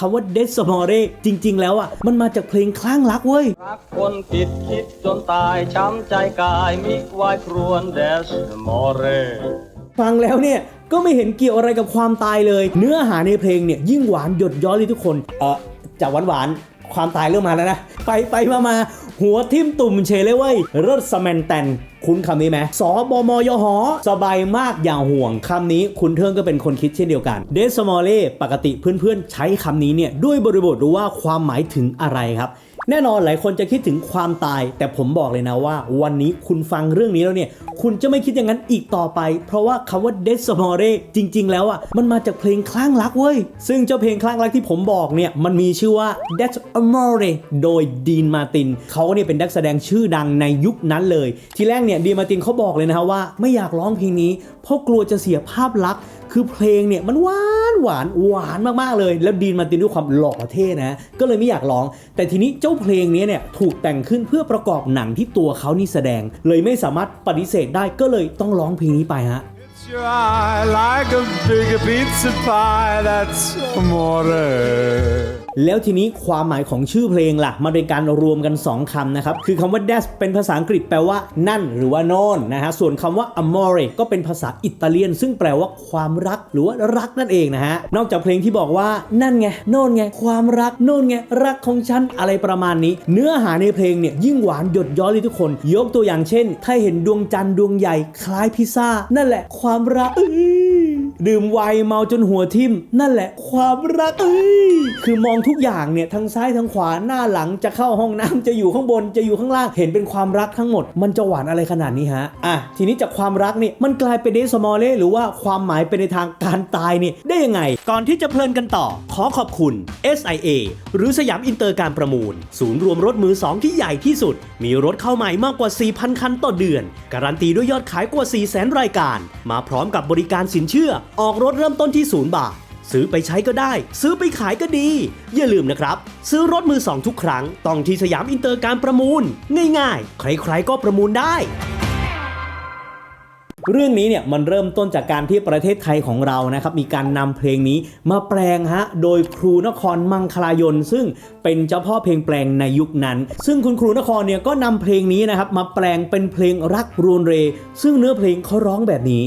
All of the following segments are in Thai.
คำว่า d e s m o r e จริง ๆ แล้วอะ มันมาจากเพลงคลั่งรักเว้ย รักคนผิดคิดจนตายช้ำใจกายมิวายครวนเดสมอเรฟังแล้วเนี่ย ก็ไม่เห็นเกี่ยวอะไรกับความตายเลย เนื้อหาในเพลงเนี่ย ยิ่งหวานหยดย้อยเลยทุกคน เออจากหวานหวานๆความตายเริ่มมาแล้วนะ ไปไปมามา หัวทิ่มตุ่มเชเลยเว้ยเริศสแมนแตนคุ้นคำนี้ไหมสบมยหอ สบายมากอย่าห่วงคำนี้คุณเทิงก็เป็นคนคิดเช่นเดียวกันเดสมอลเล่ปกติเพื่อนๆ ใช้คำนี้เนี่ยด้วยบริบทรู้ว่าความหมายถึงอะไรครับ แน่นอนหลายคนจะคิดถึงความตาย แต่ผมบอกเลยนะว่า วันนี้คุณฟังเรื่องนี้แล้วเนี่ย คุณจะไม่คิดอย่างนั้นอีกต่อไป เพราะว่าคำว่า d e s m o r e จริง ๆ แล้วอะมันมาจากเพลงคลั่งรักเว้ย ซึ่งเจ้าเพลงคลั่งรักที่ผมบอกเนี่ยมันมีชื่อว่า d e s m o r e โดยดีนมาตินเขาเนี่ยเป็นนักแสดงชื่อดังในยุคนั้นเลย ทีแรกเนี่ยดีนมาตินเขาบอกเลยนะฮะว่าไม่อยากร้องเพลงนี้เพราะกลัวจะเสียภาพลักษณ์ คือเพลงเนี่ยมันหวานหวานหวานมากๆเลย แล้วดีนมาตินด้วยความหล่อเท่นะก็เลยไม่อยากร้อง แต่ทีนี้เจ้าเพลงนี้เนี่ยถูกแต่งขึ้นเพื่อประกอบหนังที่ตัวเขานี่แสดง เลยไม่สามารถปฏิเสธได้ก็เลยต้องร้องเพลงนี้ไปฮะ your eye like a big pizza pie. That's amore. แล้วทีนี้ความหมายของชื่อเพลงล่ะมันเป็นการรวมกัน 2คำนะครับ คือคำว่า d a s เป็นภาษาอังกฤษแปลว่านั่น หรือว่าโน่นนะฮะ ส่วนคำว่า amore ก็เป็นภาษาอิตาเลียน ซึ่งแปลว่าความรักหรือว่ารักนั่นเองนะฮะ นอกจากเพลงที่บอกว่านั่นไงโน่นไง ความรักโน่นไง รักของฉันอะไรประมาณนี้ เนื้อหาในเพลงเนี่ยยิ่งหวานหยดย้อยเลยทุกคน ยกตัวอย่างเช่น ถ้าเห็นดวงจันทร์ดวงใหญ่คล้ายพิซซ่านั่นแหละ ความรักอ ดื่มไวน์เมาจนหัวทิ่ม นั่นแหละ ความรักเอ้ยคือมองทุกอย่างเนี่ยทั้งซ้ายทั้งขวาหน้าหลังจะเข้าห้องน้ำจะอยู่ข้างบนจะอยู่ข้างล่างเห็นเป็นความรักทั้งหมด มันจะหวานอะไรขนาดนี้ฮะอะทีนี้จากความรักนี่มันกลายเป็นเดสมอลเล่หรือว่าความหมายเป็นในทางการตายนี่ได้ยังไง ก่อนที่จะเพลินกันต่อ ขอขอบคุณ SIA หรือสยามอินเตอร์การประมูล ศูนย์รวมรถมือสองที่ใหญ่ที่สุด มีรถเข้าใหม่มากกว่า 4,000 คันต่อเดือน การันตีด้วยยอดขายกว่า 400,000 รายการ มาพร้อมกับบริการสินเชื่อออกรถเริ่มต้นที่0บาท ซื้อไปใช้ก็ได้ ซื้อไปขายก็ดี อย่าลืมนะครับ ซื้อรถมือสองทุกครั้ง ต้องที่สยามอินเตอร์การประมูล ง่ายๆ ใครๆก็ประมูลได้เรื่องนี้เนี่ยมันเริ่มต้นจากการที่ประเทศไทยของเรานะครับมีการนำเพลงนี้มาแปลงฮะโดยครูนครมังคลายน ซึ่งเป็นเจ้าพ่อเพลงแปลงในยุคนั้น ซึ่งคุณครูนครเนี่ยก็นำเพลงนี้นะครับมาแปลงเป็นเพลงรักรวนเร ซึ่งเนื้อเพลงเขาร้องแบบนี้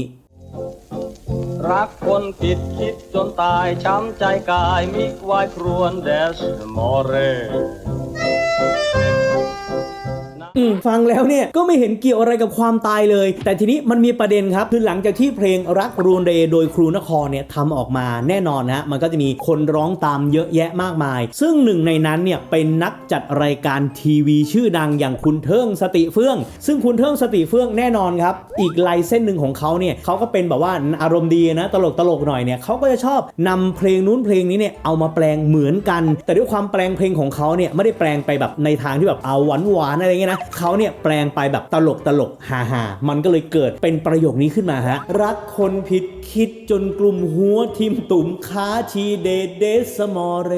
รักคนผิดคิดจนตายช้ำใจกายมิวายครวนเดสมอเร ฟังแล้วเนี่ยก็ไม่เห็นเกี่ยวอะไรกับความตายเลย แต่ทีนี้มันมีประเด็นครับคือหลังจากที่เพลงรักรูนเรโดยครูนครเนี่ยทำออกมาแน่นอนนะมันก็จะมีคนร้องตามเยอะแยะมากมาย ซึ่งหนึ่งในนั้นเนี่ยเป็นนักจัดรายการทีวีชื่อดังอย่างคุณเทิงสติเฟื่อง ซึ่งคุณเทิงสติเฟื่องแน่นอนครับอีกลายเส้นหนึ่งของเขาเนี่ยเขาก็เป็นแบบว่าอารมณ์ดีนะตลกตลกหน่อยเนี่ยเขาก็จะชอบนำเพลงนู้นเพลงนี้เนี่ยเอามาแปลงเหมือนกัน แต่ด้วยความแปลงเพลงของเขาเนี่ยไม่ได้แปลงไปแบบในทางที่แบบเอาหวานหวานๆอะไรเงี้ยนะเขาเนี่ยแปลงไปแบบตลกตลกฮาฮามันก็เลยเกิดเป็นประโยคนี้ขึ้นมาฮะ รักคนผิดคิดจนกลุ่มหัวทิมตุ่มค้าชีเดเดสมอเร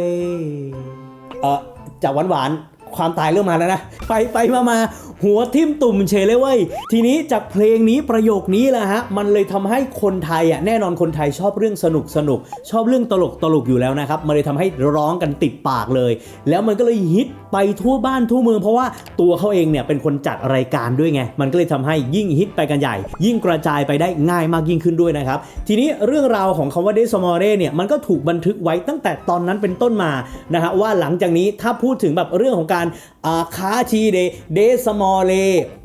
เออจากหวานหวานความตายเริ่มมาแล้วนะ ไปไปมามาหัวทิ่มตุ่มเฉยเลยเว้ย ทีนี้จากเพลงนี้ประโยคนี้แหละฮะ มันเลยทำให้คนไทยอะแน่นอนคนไทยชอบเรื่องสนุกสนุก ชอบเรื่องตลกตลกอยู่แล้วนะครับ มันเลยทำให้ร้องกันติดปากเลย แล้วมันก็เลยฮิต ไปทั่วบ้านทั่วเมืองเพราะว่าตัวเขาเองเนี่ยเป็นคนจัดรายการด้วยไง มันก็เลยทำให้ยิ่งฮิตไปกันใหญ่ ยิ่งกระจายไปได้ง่ายมากยิ่งขึ้นด้วยนะครับ ทีนี้เรื่องราวของคำว่าเดสมอเร่เนี่ยมันก็ถูกบันทึกไว้ตั้งแต่ตอนนั้นเป็นต้นมานะฮะว่าหลังจากนี้ถ้าพูดถึงแบบเรื่องของการอาค้าชีเดเดสมอเล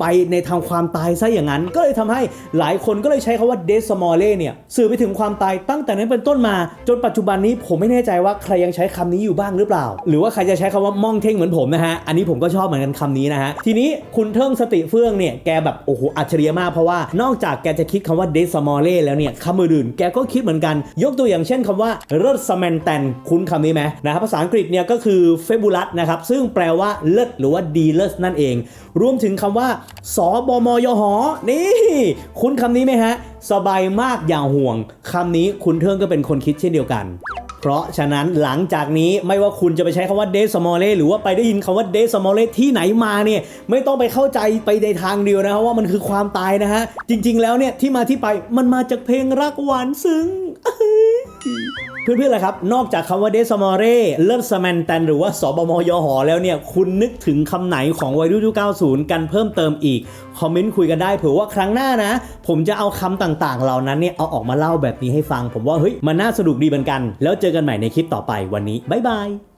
ไปในทางความตายซะอย่างนั้น ก็เลยทำให้หลายคนก็เลยใช้คำว่าเดสมอเลเนี่ยสื่อไปถึงความตายตั้งแต่นั้นเป็นต้นมา จนปัจจุบันนี้ผมไม่แน่ใจว่าใครยังใช้คำนี้อยู่บ้างหรือเปล่า หรือว่าใครจะใช้คำว่ามองเท่งเหมือนผมนะฮะ อันนี้ผมก็ชอบเหมือนกันคำนี้นะฮะ ทีนี้คุณเทิงสติเฟื่องเนี่ย แกแบบโอ้โหอัจฉริยะมากเพราะว่านอกจากแกจะคิดคำว่าเดสมอเลแล้วเนี่ยคำอื่นๆแกก็คิดเหมือนกัน ยกตัวอย่างเช่นคำว่าเลิศสแมนแตนคุ้นคำนี้ไหมนะครับภาษาอังกฤษเนี่ยก็คือเฟบูลัสนะครับซึ่งแปลว่าเลิศหรือว่าดีเลิศนั่นเอง รวมถึงคำว่าสบมยหนี่ คุ้นคำนี้ไหมฮะสบายมากอย่างห่วงคำนี้คุณเทิงก็เป็นคนคิดเช่นเดียวกัน เพราะฉะนั้นหลังจากนี้ไม่ว่าคุณจะไปใช้คำว่าเดสมอลเล่หรือว่าไปได้ยินคำว่าเดสมอลเล่ที่ไหนมาเนี่ยไม่ต้องไปเข้าใจไปในทางเดียวนะครับว่ามันคือความตายนะฮะ จริง ๆ แล้วเนี่ยที่มาที่ไปมันมาจากเพลงรักหวานซึ้ง เพื่อนๆล่ะครับ นอกจากคำว่าเดซมอเร่เลิฟสแมนแตนหรือว่าสบมยหอแล้วเนี่ย คุณนึกถึงคำไหนของวัยรุ่นยุค90 กันเพิ่มเติมอีก คอมเมนต์คุยกันได้เผื่อว่าครั้งหน้านะ ผมจะเอาคำต่างๆ เหล่านั้นเนี่ย เอาออกมาเล่าแบบนี้ให้ฟัง ผมว่าเฮ้ยมันน่าสนุกดีเหมือนกัน แล้วเจอกันใหม่ในคลิปต่อไปวันนี้บ๊ายบาย